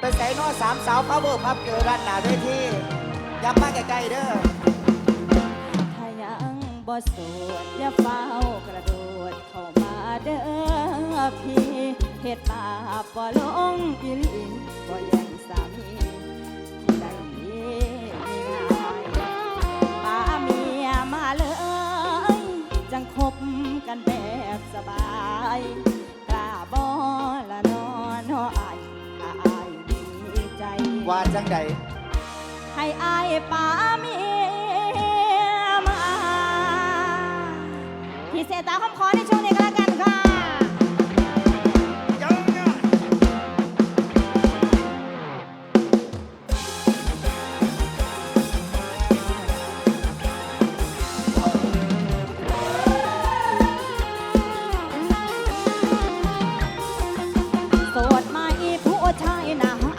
ไปใส่นอสามสาวพาวเวอร์พับเกิดรันหน้าเวยที่ยับมาใกล้ๆเด้อ ถ้ายังบ่โสดอย่าเฝ้ากระโดดเข้ามาเด้อพี่เฮ็ดบาปบ่ลงกิลินบ่แย่งสามี ว่าจังใดให้อายป้าเมียมาพี่เสตาคำขอในช่วงนี้ก็แล้วกันค่ะโสดไหมผู้ชายหนา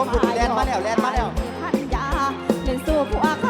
ผมคุณแลนมาแล้วแลนมาแล้ว พันยาเล่นสู้ผัวเขา